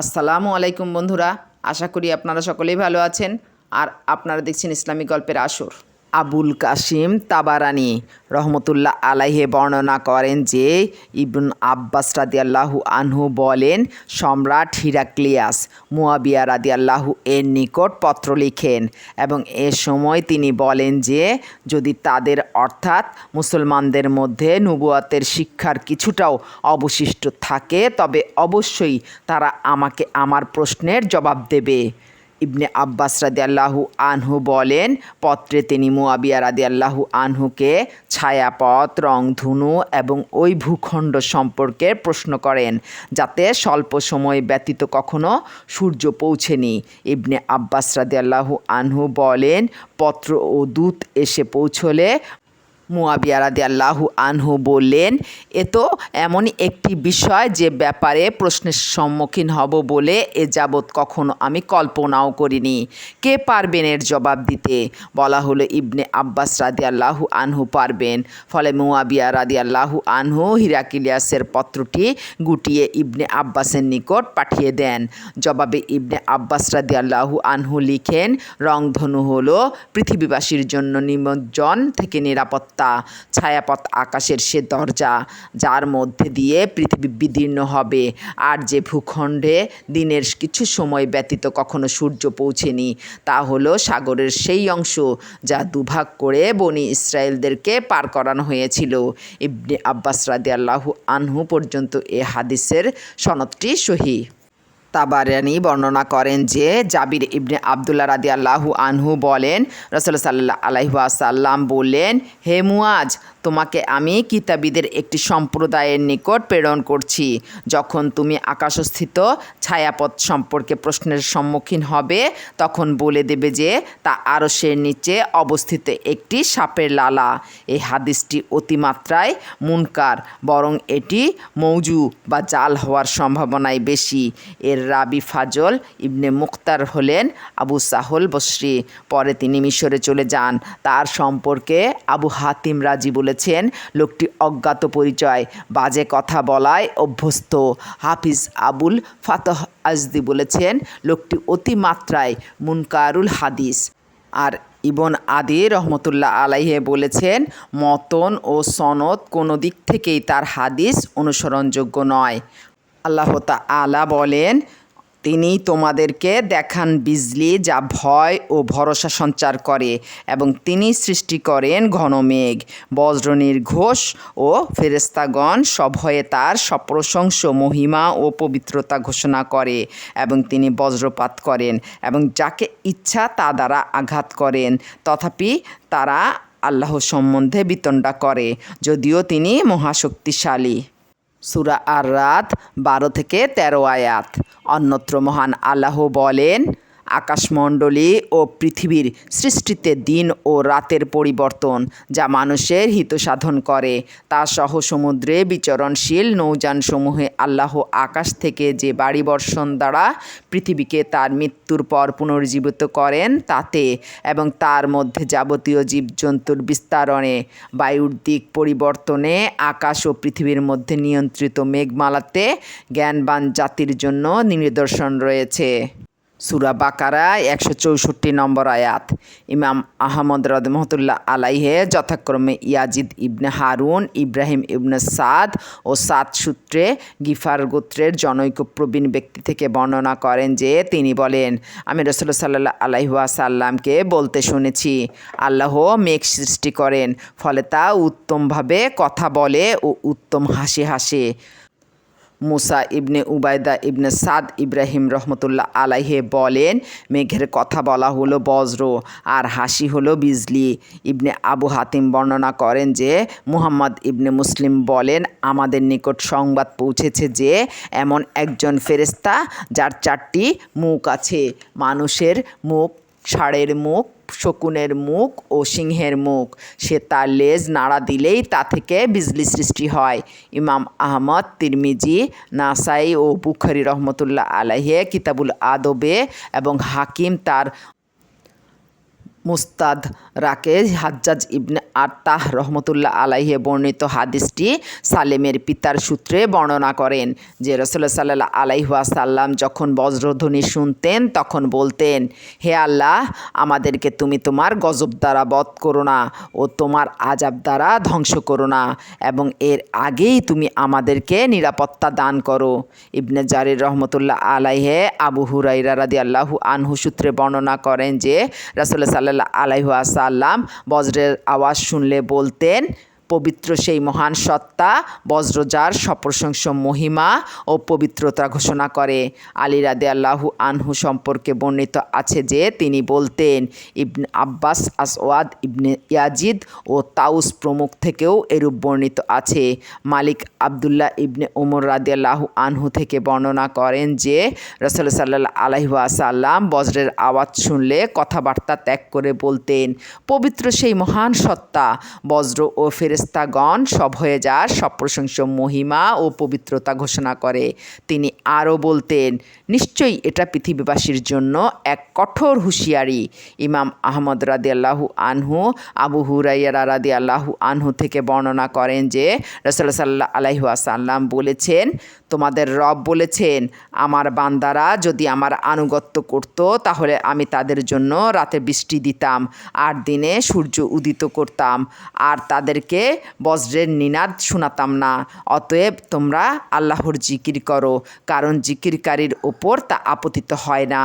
আসসালামু আলাইকুম বন্ধুরা, আশা করি আপনারা সকলেই ভালো আছেন। আর আপনারা দেখছেন ইসলামী গল্পের আসর। আবুল কাসিম তাবারানি রহমতুল্লাহ আলাইহে বর্ণনা করেন যে ইবন আব্বাস রাদিয়াল্লাহু আনহু বলেন, সম্রাট হিরাক্লিয়াস মুয়াবিয়া রাদিয়াল্লাহু এর নিকট পত্র লিখেন এবং এ সময় তিনি বলেন যে, যদি তাদের অর্থাৎ মুসলমানদের মধ্যে নবুয়াতের শিক্ষার কিছুটাও অবশিষ্ট থাকে, তবে অবশ্যই তারা আমাকে আমার প্রশ্নের জবাব দেবে। ইবনে আব্বাস রাদিয়াল্লাহু আনহু বলেন, পত্রে তিনি মুয়াবিয়া রাদিয়াল্লাহু আনহুকে ছায়াপথ রংধনু এবং ওই ভূখণ্ড সম্পর্কে প্রশ্ন করেন, যাতে স্বল্প সময় ব্যতীত কখনো সূর্য পৌঁছেনি। ইবনে আব্বাস রাদিয়াল্লাহু আনহু বলেন, পত্র ও দূত এসে পৌঁছলে মুয়াবিয়া রাদিয়াল্লাহু আনহু বললেন, এ তো এমনই একটি বিষয় যে ব্যাপারে প্রশ্নের সম্মুখীন হব বলে এ যাবৎ কখনো আমি কল্পনাও করিনি। কে পারবেন এর জবাব দিতে? বলা হলো ইবনে আব্বাস রাদিয়াল্লাহু আনহু পারবেন। ফলে মুয়াবিয়া রাদিয়াল্লাহু আনহু হিরাকিলিয়াসের পত্রটি গুটিয়ে ইবনে আব্বাসের নিকট পাঠিয়ে দেন। জবাবে ইবনে আব্বাস রাদিয়াল্লাহু আনহু লিখেন, রংধনু হলো পৃথিবীবাসীর জন্য নিমজ্জন থেকে নিরাপত্তা ছায়াপথ আকাশের সে দরজা যার মধ্যে দিয়ে পৃথিবী বিদীর্ণ হবে। আর যে ভূখণ্ডে দিনের কিছু সময় ব্যতীত কখনো সূর্য পৌঁছেনি, তা হলো সাগরের সেই অংশ যা দুভাগ করে বনি ইসরায়েলদেরকে পার করানো হয়েছিল। ইবনে আব্বাস রাদিয়াল্লাহু আনহু পর্যন্ত এ হাদিসের সনদটি সহি। তাবারানি বর্ণনা করেন যে জাবির ইবনে আবদুল্লাহ রাদি আল্লাহু আনহু বলেন, রসল সাল্লাহ আলাইহাসাল্লাম বললেন, হে মুয়াজ, তোমাকে আমি কিতাবীদের একটি সম্প্রদায়ের নিকট প্রেরণ করছি। যখন তুমি আকাশস্থিত ছায়াপথ সম্পর্কে প্রশ্নের সম্মুখীন হবে, তখন বলে দেবে যে, তা আরসের নিচে অবস্থিত একটি সাপের লালা। এই হাদিসটি অতিমাত্রায় মুনকার, বরং এটি মৌজু বা জাল হওয়ার সম্ভাবনাই বেশি। এর রাবি ফাজল ইবনে মুক্তার হলেন আবু সাহল বসরি পরে তিনি মিশরে চলে যান। তার সম্পর্কে আবু হাতিম রাজি বলেছেন, লোকটি অজ্ঞাত পরিচয়, বাজে কথা বলায় অভ্যস্ত। হাফিজ আবুল ফাতহ আজদি বলেছেন, লোকটি অতিমাত্রায় মুনকারুল হাদিস। আর ইবন আদি রহমতুল্লাহ আলাইহে বলেছেন, মতন ও সনদ কোনো দিক থেকেই তার হাদিস অনুসরণযোগ্য নয়। আল্লাহ আলা বলেন, তিনি তোমাদেরকে দেখান বিজলি যা ভয় ও ভরসা সঞ্চার করে এবং তিনি সৃষ্টি করেন ঘন মেঘ, বজ্র নির্ঘোষ ও ফেরেস্তাগণ সভয়ে তার সপ্রশংস, মহিমা ও পবিত্রতা ঘোষণা করে এবং তিনি বজ্রপাত করেন এবং যাকে ইচ্ছা তা দ্বারা আঘাত করেন। তথাপি তারা আল্লাহ সম্বন্ধে বিতণ্ডা করে, যদিও তিনি মহাশক্তিশালী। সুরা আর রাত বারো থেকে তেরো আয়াত। অন্যত্র মহান আল্লাহ বলেন আকাশমণ্ডলী ও পৃথিবীর সৃষ্টিতে দিন ও রাতের পরিবর্তন যা মানুষের হিত সাধন করে। তা সহ সমুদ্রে বিচরণশীল নৌযানসমূহে আল্লাহ আকাশ থেকে যে বাড়ি বর্ষণ দ্বারা পৃথিবীকে তার মৃত্যুর পর পুনর্জীবিত করেন তাতে এবং তার মধ্যে যাবতীয় জীবজন্তুর বিস্তারণে, বায়ুর দিক পরিবর্তনে, আকাশ ও পৃথিবীর মধ্যে নিয়ন্ত্রিত মেঘমালাতে জ্ঞানবান জাতির জন্য নিদর্শন রয়েছে। সুরা বাকারা একশো চৌষট্টি নম্বর আয়াত। ইমাম আহমদ রদমহতুল্লাহ আলাইহে যথাক্রমে ইয়াজিদ ইবনে হারুন, ইব্রাহিম ইবনে সাদ ও সাদ সূত্রে গিফার গোত্রের জনৈক প্রবীণ ব্যক্তি থেকে বর্ণনা করেন যে তিনি বলেন, আমি রসুল্লা সাল্লাহ আলাইহুয়া সাল্লামকে বলতে শুনেছি, আল্লাহ মেঘ সৃষ্টি করেন, ফলে তা উত্তমভাবে কথা বলে ও উত্তম হাসি হাসে। মুসা ইবনে উবায়দা ইবনে সাদ ইব্রাহিম রহমতুল্লাহ আলাইহে বলেন, মেঘের কথা বলা হলো বজ্র আর হাসি হলো বিজলি। ইবনে আবু হাতিম বর্ণনা করেন যে, মুহাম্মদ ইবনে মুসলিম বলেন, আমাদের নিকট সংবাদ পৌঁছেছে যে, এমন একজন ফেরেস্তা যার চারটি মুখ আছে। মানুষের মুখ, ষাঁড়ের মুখ শকুনের মুখ ও সিংহের মুখ। সে তার লেজ নাড়া দিলেই তা থেকে বিজলি সৃষ্টি হয়। ইমাম আহমদ, তিরমিজি, নাসাই ও বুখারি রহমতুল্লাহ আলাহে কিতাবুল আদবে এবং হাকিম তার মুস্তাদ রাকেশ হাজ্জাজ ইবনে আত্তাহ রহমতুল্লাহ আলাইহে বর্ণিত হাদিসটি সালেমের পিতার সূত্রে বর্ণনা করেন, যে রসুল্লাহ সাল্লাহ আলাইহাসাল্লাম যখন বজ্রধ্বনি শুনতেন তখন বলতেন, হে আল্লাহ, আমাদেরকে তুমি তোমার গজব দ্বারা বধ করো না ও তোমার আজাব দ্বারা ধ্বংস করো না এবং এর আগেই তুমি আমাদেরকে নিরাপত্তা দান করো। ইবনে জারির রহমতুল্লাহ আলাইহে আবু হুরাইরা রাদি আল্লাহু আনহু সূত্রে বর্ণনা করেন যে রাসুল্লাহ সাল্লাহ আলাইহাসাল্লাম বজ্রের আওয়াজ শুনলে বলতেন পবিত্র সেই মহান সত্তা, বজ্রজার সপ্রশংস মহিমা ও পবিত্রতা ঘোষণা করে। আলী রাদে আল্লাহু আনহু সম্পর্কে বর্ণিত আছে যে, তিনি বলতেন, ইবনে আব্বাস, আসওয়াদ, ইবনে ইয়াজিদ ও তাউস প্রমুখ থেকেও এরূপ বর্ণিত আছে। মালিক আবদুল্লাহ ইবনে ওমর রাদে আল্লাহু আনহু থেকে বর্ণনা করেন যে, রসল সাল্লাহ আলাইহাসাল্লাম বজ্রের আওয়াজ শুনলে কথাবার্তা ত্যাগ করে বলতেন, পবিত্র সেই মহান সত্তা, বজ্র ও ফেরেস্তাগণ সব হয়ে যার সপ্রশংস মহিমা ও পবিত্রতা ঘোষণা করে। তিনি আরও বলতেন, নিশ্চয়ই এটা পৃথিবীবাসীর জন্য এক কঠোর হুঁশিয়ারি। ইমাম আহমদ রাদি আল্লাহু আনহু, আবু হুরাইয়ারা রাদি আল্লাহু আনহু থেকে বর্ণনা করেন যে রসল্লা সাল্লাহ আলাইহাসাল্লাম বলেছেন, তোমাদের রব বলেছেন, আমার বান্দারা যদি আমার আনুগত্য করত, তাহলে আমি তাদের জন্য রাতে বৃষ্টি দিতাম, আর দিনে সূর্য উদিত করতাম, আর তাদেরকে বজ্রের নিনাদ শোনাতাম না। অতএব তোমরা আল্লাহর জিকির করো, কারণ জিকিরকারীর ওপর তা আপতিত হয় না।